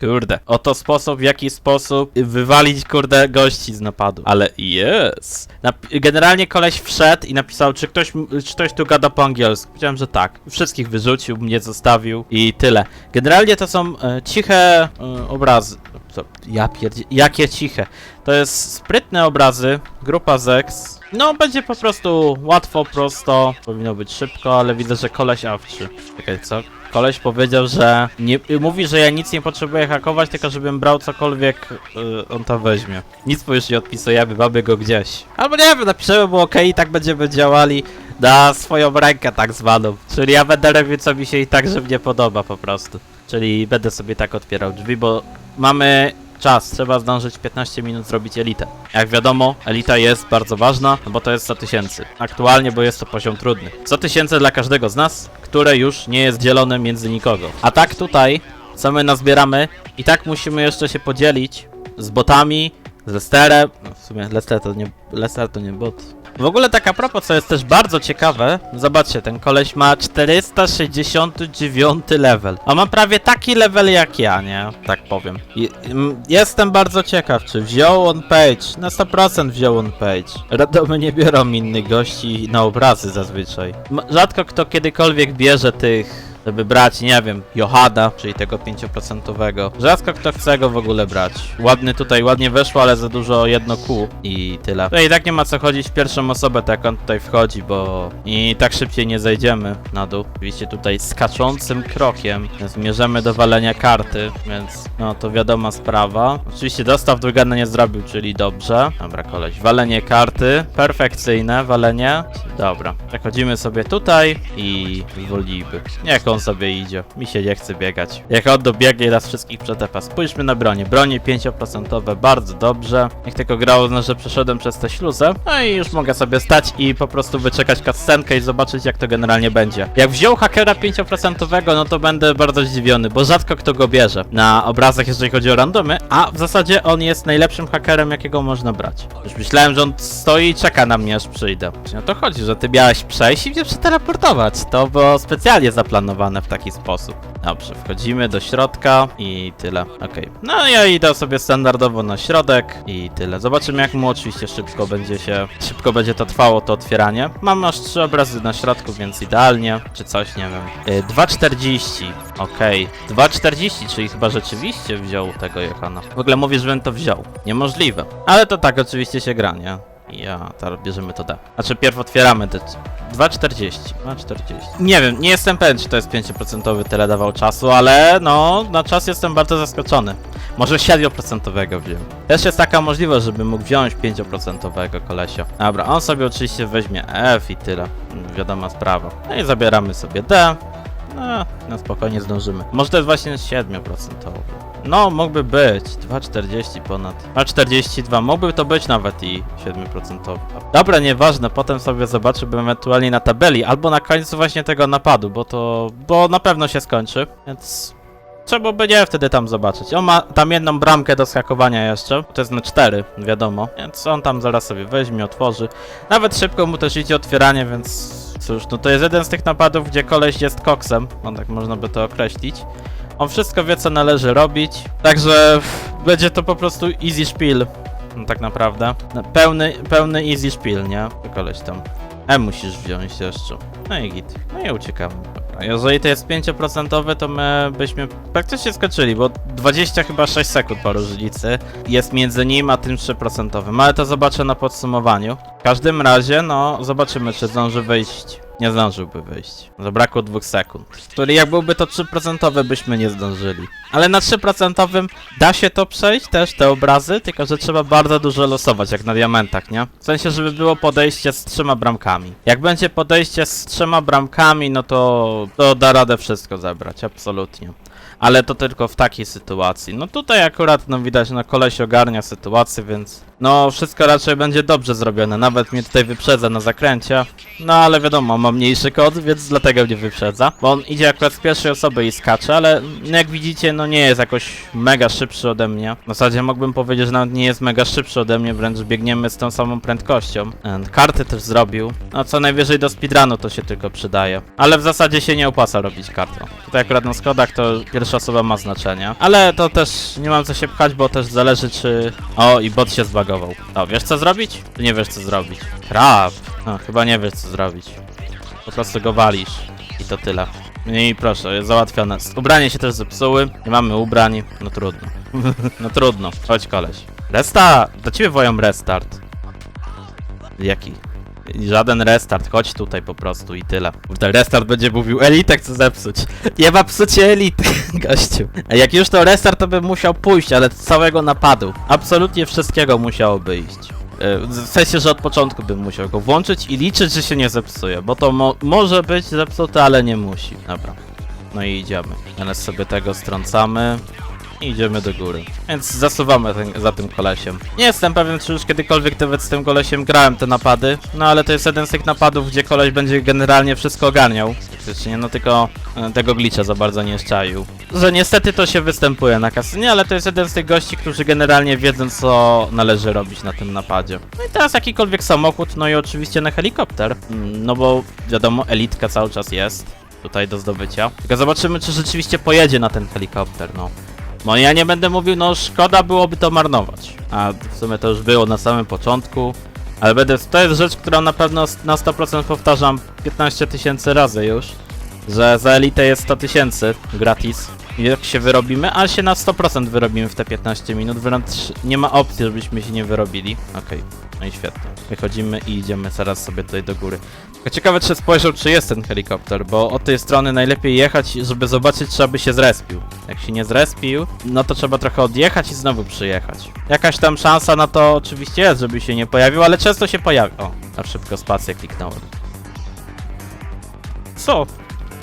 Kurde, oto sposób, w jaki sposób wywalić, kurde, gości z napadu. Ale jest. Nap- generalnie koleś wszedł i napisał, czy ktoś, czy ktoś tu gada po angielsku. Powiedziałem, że tak. Wszystkich wyrzucił, mnie zostawił i tyle. Generalnie to są e, ciche e, obrazy. Co? Ja pierdzie... Jakie ciche? To jest sprytne obrazy, grupa Zex. No, będzie po prostu łatwo, prosto, powinno być szybko, ale widzę, że koleś awczy. Czekaj, co? Koleś powiedział, że nie, mówi, że ja nic nie potrzebuję hakować, tylko żebym brał cokolwiek y, on tam weźmie. Nic mu już nie odpisujemy, mamy go gdzieś. Albo nie wiem, napiszemy mu ok, i tak będziemy działali na swoją rękę tak zwaną. Czyli ja będę robił co mi się i tak, że mnie podoba po prostu. Czyli będę sobie tak otwierał drzwi, bo mamy czas, trzeba zdążyć 15 minut zrobić elitę. Jak wiadomo, elita jest bardzo ważna, no bo to jest 100 tysięcy. Aktualnie, bo jest to poziom trudny. 100 tysięcy dla każdego z nas, które już nie jest dzielone między nikogo. A tak tutaj, co my nazbieramy, i tak musimy jeszcze się podzielić z botami, z Lesterem. No w sumie Lester to nie, Lester to nie bot. W ogóle tak a propos, co jest też bardzo ciekawe, zobaczcie, ten koleś ma 469 level. A ma prawie taki level jak ja, nie? Tak powiem. I, mm, jestem bardzo ciekaw, czy wziął on page. Na 100% wziął on page. Radomy nie biorą innych gości na obrazy zazwyczaj. M- Rzadko kto kiedykolwiek bierze tych żeby brać, nie wiem, Johada, czyli tego 5%. Rzadko kto chce go w ogóle brać. Ładny tutaj, ładnie weszło, ale za dużo jedno kół i tyle. No i tak nie ma co chodzić w pierwszą osobę, tak jak on tutaj wchodzi, bo i tak szybciej nie zejdziemy na dół. Oczywiście tutaj skaczącym krokiem zmierzamy do walenia karty, więc no to wiadoma sprawa. Oczywiście dostaw dwugana nie zrobił, czyli dobrze. Dobra, koleś, walenie karty, perfekcyjne walenie. Dobra, przechodzimy sobie tutaj i zwolnijmy. Niech on sobie idzie. Mi się nie chce biegać. Jak on dobiegnie nas wszystkich przetepa. Spójrzmy na bronię. Bronie 5%, bardzo dobrze. Niech tylko grało, no, że przeszedłem przez tę śluzę. No i już mogę sobie stać i po prostu wyczekać cutscenkę i zobaczyć jak to generalnie będzie. Jak wziął hakera 5%, no to będę bardzo zdziwiony, bo rzadko kto go bierze na obrazach, jeżeli chodzi o randomy, a w zasadzie on jest najlepszym hakerem, jakiego można brać. Już myślałem, że on stoi i czeka na mnie, aż przyjdę. Właśnie o to chodzi, że ty miałeś przejść i mnie przeteleportować. To było specjalnie zaplanowane w taki sposób. Dobrze, wchodzimy do środka i tyle. Okej. No ja idę sobie standardowo na środek i tyle. Zobaczymy jak mu oczywiście szybko będzie się, szybko będzie to trwało, to otwieranie. Mam aż trzy obrazy na środku, więc idealnie. Czy coś, nie wiem. Y, 2,40. Okej. 2,40, czyli chyba rzeczywiście wziął tego Johana. W ogóle mówisz, żebym to wziął. Niemożliwe. Ale to tak oczywiście się gra, nie? Ja, teraz bierzemy to D. Znaczy, pierw otwieramy te 2,40. 2,40. Nie wiem, nie jestem pewien, czy to jest 5% tyle dawał czasu, ale no, na czas jestem bardzo zaskoczony. Może 7% wziąłem. Też jest taka możliwość, żeby mógł wziąć 5% kolesia. Dobra, on sobie oczywiście weźmie F i tyle. Wiadoma sprawa. No i zabieramy sobie D. No, na spokojnie zdążymy. Może to jest właśnie 7%. No, mógłby być. 2,40 ponad. 2,42. Mógłby to być nawet i 7%. Dobra, nieważne. Potem sobie zobaczymy ewentualnie na tabeli albo na końcu właśnie tego napadu, bo to... bo na pewno się skończy, więc... Trzeba będzie wtedy tam zobaczyć. On ma tam jedną bramkę do skakowania jeszcze. To jest na 4, wiadomo. Więc on tam zaraz sobie weźmie, otworzy. Nawet szybko mu też idzie otwieranie, więc cóż, no to jest jeden z tych napadów, gdzie koleś jest koksem. No tak można by to określić. On wszystko wie, co należy robić. Także będzie to po prostu easy spiel. No, tak naprawdę. No, pełny, pełny easy spiel, nie? Koleś tam. E musisz wziąć jeszcze. No i git. No i uciekamy. Jeżeli to jest 5%, to my byśmy praktycznie skoczyli, bo 20 chyba 6 sekund po różnicy jest między nim a tym 3%. Ale to zobaczę na podsumowaniu. W każdym razie, no, zobaczymy, czy zdąży wyjść. Nie zdążyłby wyjść. Zabrakło 2 sekund. Który jak byłby to 3% byśmy nie zdążyli. Ale na 3% da się to przejść też, te obrazy, tylko że trzeba bardzo dużo losować, jak na diamentach, nie? W sensie, żeby było podejście z trzema bramkami. Jak będzie podejście z trzema bramkami, no to, to da radę wszystko zebrać, absolutnie. Ale to tylko w takiej sytuacji. No tutaj akurat, no widać, no koleś ogarnia sytuację, więc no wszystko raczej będzie dobrze zrobione. Nawet mnie tutaj wyprzedza na zakręcie. No ale wiadomo, ma mniejszy kod, więc dlatego mnie wyprzedza. Bo on idzie akurat z pierwszej osoby i skacze, ale no jak widzicie, no nie jest jakoś mega szybszy ode mnie. W zasadzie mógłbym powiedzieć, że nawet nie jest mega szybszy ode mnie, wręcz biegniemy z tą samą prędkością. And karty też zrobił. No co najwyżej do speedrunu to się tylko przydaje. Ale w zasadzie się nie opłaca robić kartą. Tutaj akurat na schodach to pierwszy pierwsza osoba ma znaczenie. Ale to też nie mam co się pchać, bo też zależy czy... O, i bot się zbagował. O, wiesz co zrobić? Ty nie wiesz co zrobić. Krab! No, chyba nie wiesz co zrobić. Po prostu go walisz. I to tyle. I proszę, jest załatwione. Ubranie się też zepsuły. Nie mamy ubrań. No trudno. no trudno. Chodź koleś. Resta! Do ciebie woją restart. Jaki? Żaden restart, chodź tutaj po prostu i tyle. Ten restart będzie mówił, elitę chcę zepsuć. Nie ma psucie elity, gościu. Jak już to restart, to bym musiał pójść, ale całego napadu. Absolutnie wszystkiego musiałoby iść. E, W sensie, że od początku bym musiał go włączyć i liczyć, że się nie zepsuje, bo to mo może być zepsute, ale nie musi. Dobra. No i idziemy. Teraz sobie tego strącamy. Idziemy do góry. Więc zasuwamy ten, za tym kolesiem. Nie jestem pewien, czy już kiedykolwiek nawet z tym kolesiem grałem te napady. No ale to jest jeden z tych napadów, gdzie koleś będzie generalnie wszystko ogarniał. Faktycznie, no tylko e, tego glitcha za bardzo nie szczaił. Że niestety to się występuje na kasynie, ale to jest jeden z tych gości, którzy generalnie wiedzą, co należy robić na tym napadzie. No i teraz jakikolwiek samochód, no i oczywiście na helikopter. Mm, No bo wiadomo, elitka cały czas jest tutaj do zdobycia. Tylko zobaczymy, czy rzeczywiście pojedzie na ten helikopter, no. No ja nie będę mówił, no szkoda byłoby to marnować. A w sumie to już było na samym początku. Ale będę, to jest rzecz, którą na pewno na 100% powtarzam 15 tysięcy razy już. Że za elitę jest 100 tysięcy gratis. I jak się wyrobimy, a się na 100% wyrobimy w te 15 minut, wręcz nie ma opcji, żebyśmy się nie wyrobili. Okej, no i świetnie. Wychodzimy i idziemy zaraz sobie tutaj do góry. Tylko Ciekawe, czy spojrzał, czy jest ten helikopter, bo od tej strony najlepiej jechać, żeby zobaczyć, czy aby się zrespił. Jak się nie zrespił, no to trzeba trochę odjechać i znowu przyjechać. Jakaś tam szansa na to oczywiście jest, żeby się nie pojawił, ale często się pojawia. O, na szybko spację kliknąłem. Co?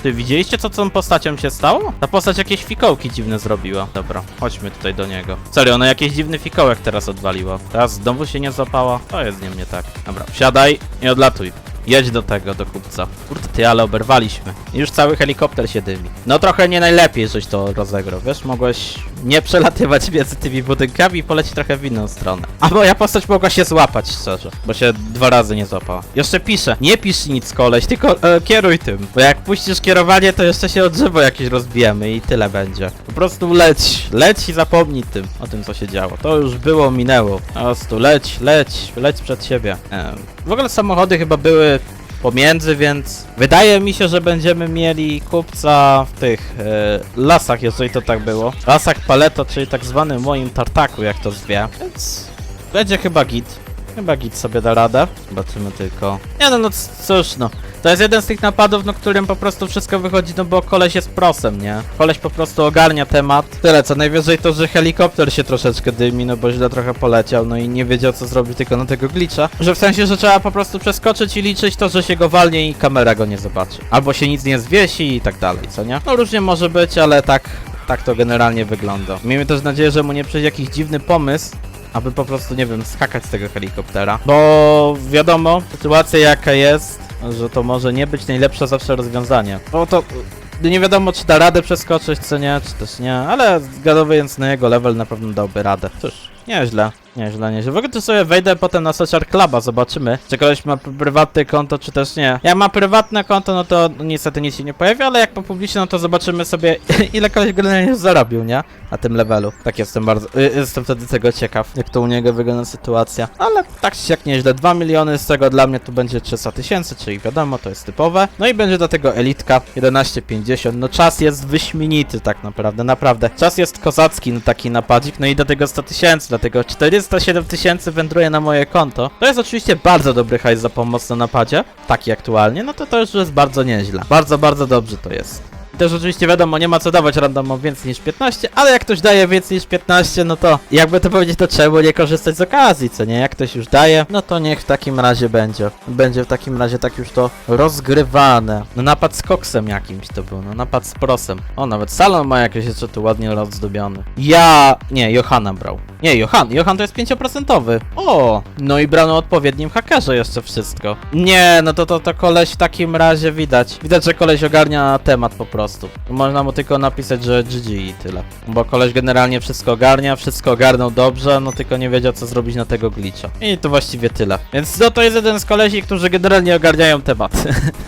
Ty widzieliście, co tą postacią się stało? Ta postać jakieś fikołki dziwne zrobiła. Dobra, chodźmy tutaj do niego. Serio, ona jakiś dziwny fikołek teraz odwaliła. Teraz znowu się nie złapała. To jest nie mnie tak. Dobra, wsiadaj i odlatuj. Jedź do tego, do kupca. Kurde ty, ale oberwaliśmy. Już cały helikopter się dymi. No trochę nie najlepiej, żeś to rozegrał, wiesz? Mogłeś nie przelatywać między tymi budynkami i polecieć trochę w inną stronę. A moja postać mogła się złapać, szczerze. Bo się dwa razy nie złapała. Jeszcze piszę. Nie pisz nic, koleś, tylko e, kieruj tym. Bo jak puścisz kierowanie, to jeszcze się od drzewo jakieś rozbijemy i tyle będzie. Po prostu leć. Leć i zapomnij tym, o tym, co się działo. To już było, minęło. Po prostu leć, leć, leć przed siebie. Em, w ogóle samochody chyba były pomiędzy, więc wydaje mi się, że będziemy mieli kupca w tych e, lasach, jeżeli to tak było. Lasach Paleto, czyli tak zwanym moim tartaku, jak to zwie. Więc będzie chyba git. Chyba git sobie da radę. Zobaczymy tylko. Nie no, no cóż no. To jest jeden z tych napadów, no którym po prostu wszystko wychodzi, no bo koleś jest prosem, nie? Koleś po prostu ogarnia temat. Tyle, co najwyżej to, że helikopter się troszeczkę dymi, no bo źle trochę poleciał, no i nie wiedział co zrobić tylko na tego glitcha. Że w sensie, że trzeba po prostu przeskoczyć i liczyć to, że się go walnie i kamera go nie zobaczy. Albo się nic nie zwiesi i tak dalej, co nie? No różnie może być, ale tak, tak to generalnie wygląda. Miejmy też nadzieję, że mu nie przyjdzie jakiś dziwny pomysł, aby po prostu, nie wiem, skakać z tego helikoptera. Bo wiadomo, sytuacja jaka jest, że to może nie być najlepsze zawsze rozwiązanie. Bo to y, nie wiadomo, czy da radę przeskoczyć, co nie, czy też nie, ale zgadując na jego level na pewno dałby radę. Cóż, nieźle. Nieźle, nieźle. W ogóle to sobie wejdę potem na Social Cluba, zobaczymy, czy kogoś ma pr- prywatne konto, czy też nie. Jak ma prywatne konto, no to niestety nic się nie pojawi, ale jak ma publiczne, no to zobaczymy sobie, ile kogoś generalnie zarobił, nie? Na tym levelu. Tak jestem bardzo, y, jestem wtedy tego ciekaw, jak to u niego wygląda sytuacja. Ale tak czy jak nieźle, 2 miliony z tego dla mnie tu będzie 300 tysięcy, czyli wiadomo, to jest typowe. No i będzie do tego elitka 11,50. No czas jest wyśmienity tak naprawdę, naprawdę. Czas jest kozacki na taki napadzik, no i do tego 100 tysięcy, dlatego 407 tysięcy wędruje na moje konto. To jest oczywiście bardzo dobry hajs za pomoc na napadzie, taki aktualnie, no to to już jest bardzo nieźle. Bardzo, bardzo dobrze to jest. Też oczywiście wiadomo, nie ma co dawać randomom więcej niż 15, ale jak ktoś daje więcej niż 15, no to jakby to powiedzieć, to czemu nie korzystać z okazji, co nie? Jak ktoś już daje, no to niech w takim razie będzie. Będzie w takim razie tak już to rozgrywane. No napad z koksem jakimś to był, no napad z prosem. O, nawet salon ma jakieś jeszcze tu ładnie rozdobiony. Ja... nie, Johanna brał. Nie, Johan, Johan to jest 5%. O, no i brano odpowiednim hakerze jeszcze wszystko. Nie, no to, to, to koleś w takim razie widać. Widać, że koleś ogarnia temat po prostu. Można mu tylko napisać, że GG i tyle. Bo koleś generalnie wszystko ogarnia, wszystko ogarnął dobrze, no tylko nie wiedział co zrobić na tego glitcha. I to właściwie tyle. Więc no to jest jeden z kolesi, którzy generalnie ogarniają temat.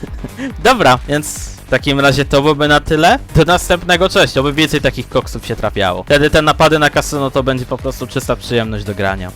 Dobra, więc takim razie to byłoby na tyle. Do następnego, cześć, oby więcej takich koksów się trafiało. Wtedy te napady na kasyno to będzie po prostu czysta przyjemność do grania.